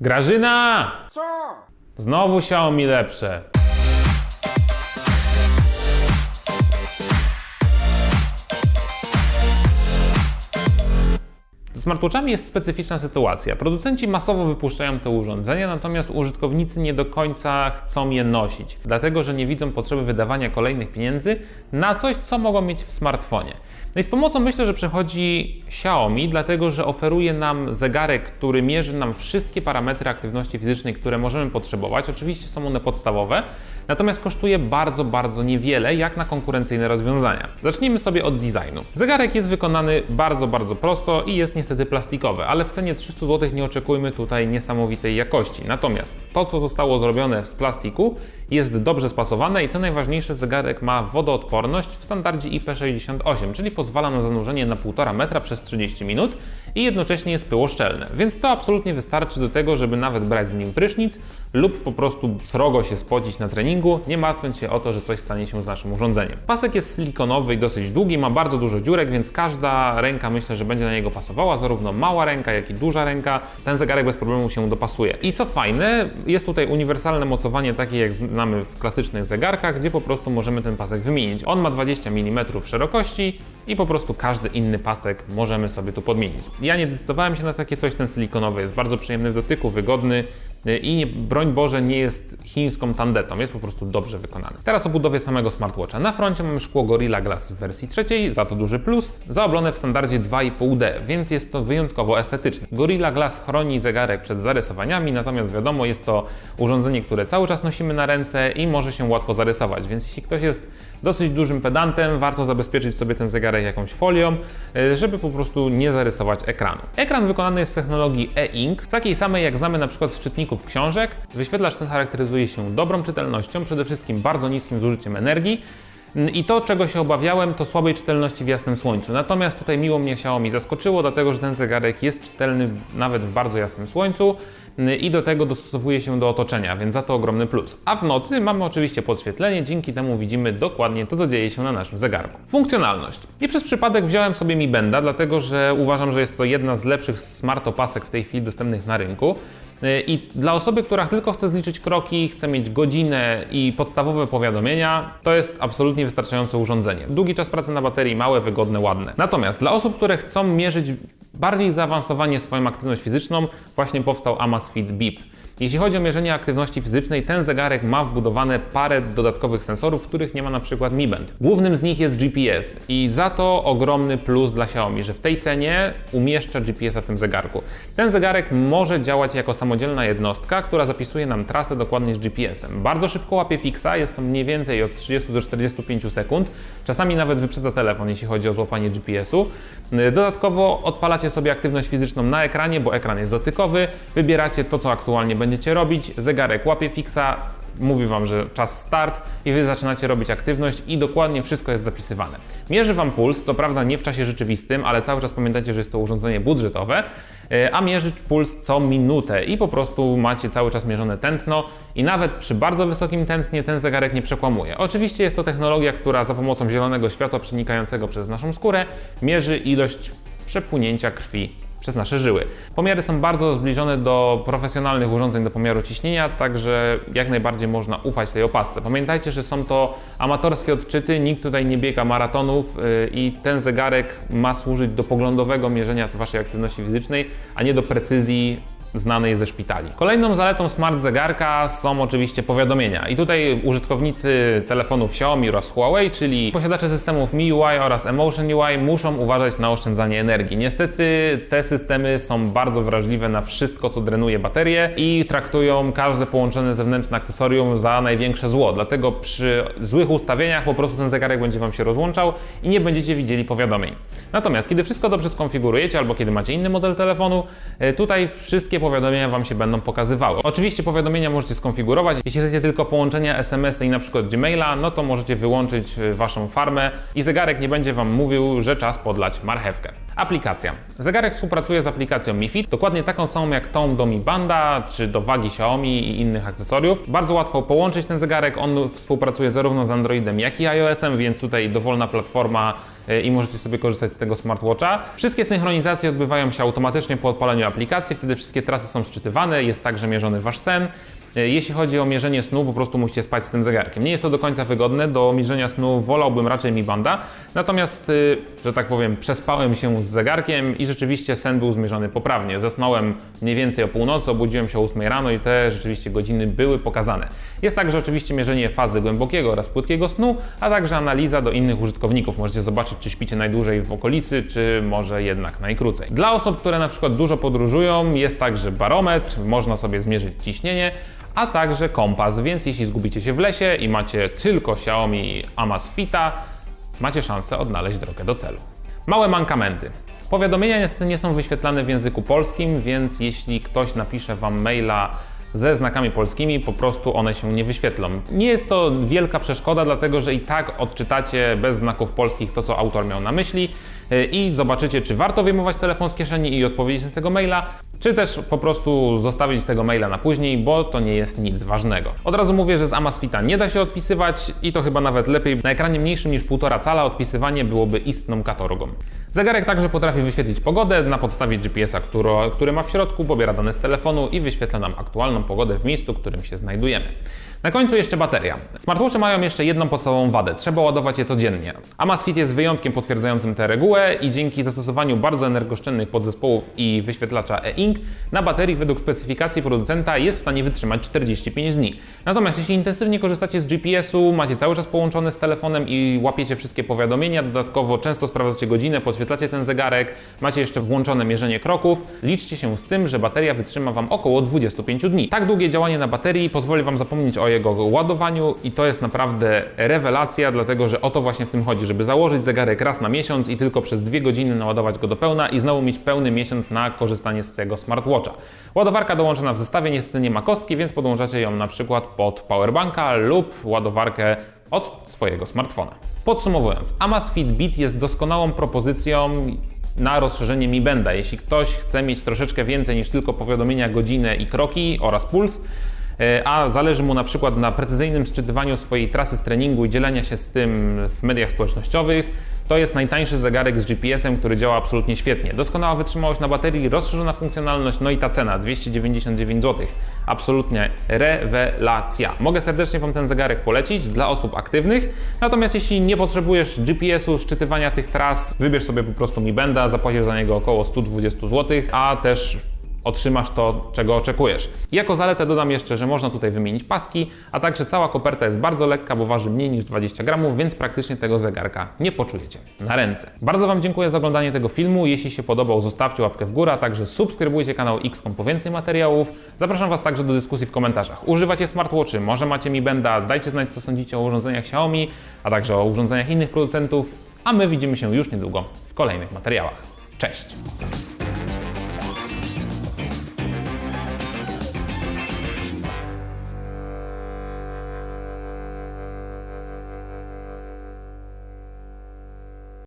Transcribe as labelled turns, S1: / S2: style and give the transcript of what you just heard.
S1: Grażyna!
S2: Co?
S1: Znowu Xiaomi lepsze. Z smartwatchami jest specyficzna sytuacja. Producenci masowo wypuszczają te urządzenia, natomiast użytkownicy nie do końca chcą je nosić, dlatego że nie widzą potrzeby wydawania kolejnych pieniędzy na coś, co mogą mieć w smartfonie. No i z pomocą myślę, że przychodzi Xiaomi, dlatego że oferuje nam zegarek, który mierzy nam wszystkie parametry aktywności fizycznej, które możemy potrzebować. Oczywiście są one podstawowe, natomiast kosztuje bardzo, bardzo niewiele, jak na konkurencyjne rozwiązania. Zacznijmy sobie od designu. Zegarek jest wykonany bardzo, bardzo prosto i jest niestety plastikowy, ale w cenie 300 zł nie oczekujmy tutaj niesamowitej jakości. Natomiast to, co zostało zrobione z plastiku, jest dobrze spasowane i co najważniejsze, zegarek ma wodoodporność w standardzie IP68, czyli pozwala na zanurzenie na 1,5 metra przez 30 minut i jednocześnie jest pyłoszczelne, więc to absolutnie wystarczy do tego, żeby nawet brać z nim prysznic lub po prostu srogo się spocić na treningu, nie martwiąc się o to, że coś stanie się z naszym urządzeniem. Pasek jest silikonowy i dosyć długi, ma bardzo dużo dziurek, więc każda ręka myślę, że będzie na niego pasowała, zarówno mała ręka, jak i duża ręka. Ten zegarek bez problemu się dopasuje. I co fajne, jest tutaj uniwersalne mocowanie takie jak znamy w klasycznych zegarkach, gdzie po prostu możemy ten pasek wymienić. On ma 20 mm szerokości i po prostu każdy inny pasek możemy sobie tu podmienić. Ja nie decydowałem się na takie coś, ten silikonowy jest bardzo przyjemny w dotyku, wygodny i nie, broń Boże nie jest chińską tandetą, jest po prostu dobrze wykonany. Teraz o budowie samego smartwatcha. Na froncie mamy szkło Gorilla Glass w wersji trzeciej, za to duży plus, zaoblone w standardzie 2,5D, więc jest to wyjątkowo estetyczne. Gorilla Glass chroni zegarek przed zarysowaniami, natomiast wiadomo, jest to urządzenie, które cały czas nosimy na ręce i może się łatwo zarysować, więc jeśli ktoś jest dosyć dużym pedantem, warto zabezpieczyć sobie ten zegarek jakąś folią, e, żeby po prostu nie zarysować ekranu. Ekran wykonany jest w technologii e-ink, takiej samej jak znamy na przykład z czytników książek. Wyświetlacz ten charakteryzuje się dobrą czytelnością, przede wszystkim bardzo niskim zużyciem energii, i to, czego się obawiałem, to słabej czytelności w jasnym słońcu. Natomiast tutaj miło mnie Xiaomi zaskoczyło, dlatego że ten zegarek jest czytelny nawet w bardzo jasnym słońcu i do tego dostosowuje się do otoczenia, więc za to ogromny plus. A w nocy mamy oczywiście podświetlenie, dzięki temu widzimy dokładnie to, co dzieje się na naszym zegarku. Funkcjonalność. Nie przez przypadek wziąłem sobie Mi Benda, dlatego że uważam, że jest to jedna z lepszych smart opasek w tej chwili dostępnych na rynku. I dla osoby, która tylko chce zliczyć kroki, chce mieć godzinę i podstawowe powiadomienia, to jest absolutnie wystarczające urządzenie. Długi czas pracy na baterii, małe, wygodne, ładne. Natomiast dla osób, które chcą mierzyć bardziej zaawansowanie swoją aktywność fizyczną, właśnie powstał Amazfit Beep. Jeśli chodzi o mierzenie aktywności fizycznej, ten zegarek ma wbudowane parę dodatkowych sensorów, których nie ma na przykład Mi Band. Głównym z nich jest GPS i za to ogromny plus dla Xiaomi, że w tej cenie umieszcza GPS-a w tym zegarku. Ten zegarek może działać jako samodzielna jednostka, która zapisuje nam trasę dokładnie z GPS-em. Bardzo szybko łapie fixa, jest to mniej więcej od 30 do 45 sekund. Czasami nawet wyprzedza telefon, jeśli chodzi o złapanie GPS-u. Dodatkowo odpalacie sobie aktywność fizyczną na ekranie, bo ekran jest dotykowy. Wybieracie to, co aktualnie będziecie robić. Zegarek łapie fixa, mówi Wam, że czas start i Wy zaczynacie robić aktywność i dokładnie wszystko jest zapisywane. Mierzy Wam puls, co prawda nie w czasie rzeczywistym, ale cały czas pamiętajcie, że jest to urządzenie budżetowe, a mierzy puls co minutę i po prostu macie cały czas mierzone tętno i nawet przy bardzo wysokim tętnie ten zegarek nie przekłamuje. Oczywiście jest to technologia, która za pomocą zielonego światła przenikającego przez naszą skórę mierzy ilość przepłynięcia krwi przez nasze żyły. Pomiary są bardzo zbliżone do profesjonalnych urządzeń do pomiaru ciśnienia, także jak najbardziej można ufać tej opasce. Pamiętajcie, że są to amatorskie odczyty, nikt tutaj nie biega maratonów yy, i ten zegarek ma służyć do poglądowego mierzenia Waszej aktywności fizycznej, a nie do precyzji znanej ze szpitali. Kolejną zaletą smart zegarka są oczywiście powiadomienia. I tutaj użytkownicy telefonów Xiaomi oraz Huawei, czyli posiadacze systemów MIUI oraz Emotion UI muszą uważać na oszczędzanie energii. Niestety te systemy są bardzo wrażliwe na wszystko, co drenuje baterię i traktują każde połączone zewnętrzne akcesorium za największe zło. Dlatego przy złych ustawieniach po prostu ten zegarek będzie Wam się rozłączał i nie będziecie widzieli powiadomień. Natomiast kiedy wszystko dobrze skonfigurujecie albo kiedy macie inny model telefonu, tutaj wszystkie powiadomienia Wam się będą pokazywały. Oczywiście powiadomienia możecie skonfigurować. Jeśli chcecie tylko połączenia SMS-y i na przykład Gmaila, no to możecie wyłączyć Waszą farmę i zegarek nie będzie Wam mówił, że czas podlać marchewkę. Aplikacja. Zegarek współpracuje z aplikacją Mi Fit, dokładnie taką samą jak tą do Mi Banda, czy do wagi Xiaomi i innych akcesoriów. Bardzo łatwo połączyć ten zegarek, on współpracuje zarówno z Androidem, jak i iOS-em, więc tutaj dowolna platforma i możecie sobie korzystać z tego smartwatcha. Wszystkie synchronizacje odbywają się automatycznie po odpaleniu aplikacji, wtedy wszystkie trasy są szczytywane, jest także mierzony wasz sen. E, Jeśli chodzi o mierzenie snu, po prostu musicie spać z tym zegarkiem. Nie jest to do końca wygodne, do mierzenia snu wolałbym raczej Mi Banda, natomiast, y, że tak powiem, przespałem się z zegarkiem i rzeczywiście sen był zmierzony poprawnie. Zasnąłem mniej więcej o północy, obudziłem się o 8 rano i te rzeczywiście godziny były pokazane. Jest także oczywiście mierzenie fazy głębokiego oraz płytkiego snu, a także analiza do innych użytkowników. Możecie zobaczyć, czy śpicie najdłużej w okolicy, czy może jednak najkrócej. Dla osób, które na przykład dużo podróżują, jest także barometr, można sobie zmierzyć ciśnienie, a także kompas, więc jeśli zgubicie się w lesie i macie tylko Xiaomi Amazfita, macie szansę odnaleźć drogę do celu. Małe mankamenty. Powiadomienia niestety nie są wyświetlane w języku polskim, więc jeśli ktoś napisze Wam maila ze znakami polskimi, po prostu one się nie wyświetlą. Nie jest to wielka przeszkoda, dlatego że i tak odczytacie bez znaków polskich to, co autor miał na myśli yy, i zobaczycie, czy warto wyjmować telefon z kieszeni i odpowiedzieć na tego maila, czy też po prostu zostawić tego maila na później, bo to nie jest nic ważnego. Od razu mówię, że z Amazfita nie da się odpisywać i to chyba nawet lepiej. Na ekranie mniejszym niż 1,5 cala odpisywanie byłoby istną katorgą. Zegarek także potrafi wyświetlić pogodę na podstawie GPS-a, który, ma w środku, pobiera dane z telefonu i wyświetla nam aktualną pogodę w miejscu, w którym się znajdujemy. Na końcu jeszcze bateria. Smartwatche mają jeszcze jedną podstawową wadę. Trzeba ładować je codziennie. Amazfit jest wyjątkiem potwierdzającym tę regułę i dzięki zastosowaniu bardzo energooszczędnych podzespołów i wyświetlacza e-ink na baterii według specyfikacji producenta jest w stanie wytrzymać 45 dni. Natomiast jeśli intensywnie korzystacie z GPS-u, macie cały czas połączony z telefonem i łapiecie wszystkie powiadomienia, dodatkowo często sprawdzacie godzinę, podświetlacie ten zegarek, macie jeszcze włączone mierzenie kroków, liczcie się z tym, że bateria wytrzyma Wam około 25 dni. Tak długie działanie na baterii pozwoli Wam zapomnieć o jego ładowaniu i to jest naprawdę rewelacja, dlatego że o to właśnie w tym chodzi, żeby założyć zegarek raz na miesiąc i tylko przez dwie godziny naładować go do pełna i znowu mieć pełny miesiąc na korzystanie z tego smartwatcha. Ładowarka dołączona w zestawie niestety nie ma kostki, więc podłączacie ją na przykład pod powerbanka lub ładowarkę od swojego smartfona. Podsumowując, Amazfit Beat jest doskonałą propozycją na rozszerzenie Mi Benda. Jeśli ktoś chce mieć troszeczkę więcej niż tylko powiadomienia, godzinę i kroki oraz puls, a zależy mu na przykład na precyzyjnym sczytywaniu swojej trasy z treningu i dzielenia się z tym w mediach społecznościowych, to jest najtańszy zegarek z GPS-em, który działa absolutnie świetnie. Doskonała wytrzymałość na baterii, rozszerzona funkcjonalność, no i ta cena 299 zł. Absolutnie rewelacja. Mogę serdecznie Wam ten zegarek polecić dla osób aktywnych. Natomiast jeśli nie potrzebujesz GPS-u, szczytywania tych tras, wybierz sobie po prostu Mi Benda, zapłacisz za niego około 120 zł, a też otrzymasz to, czego oczekujesz. Jako zaletę dodam jeszcze, że można tutaj wymienić paski, a także cała koperta jest bardzo lekka, bo waży mniej niż 20 gramów, więc praktycznie tego zegarka nie poczujecie na ręce. Bardzo Wam dziękuję za oglądanie tego filmu. Jeśli się podobał, zostawcie łapkę w górę, a także subskrybujcie kanał XCOM po więcej materiałów. Zapraszam Was także do dyskusji w komentarzach. Używacie smartwatchy, może macie Mi Benda, dajcie znać co sądzicie o urządzeniach Xiaomi, a także o urządzeniach innych producentów, a my widzimy się już niedługo w kolejnych materiałach. Cześć!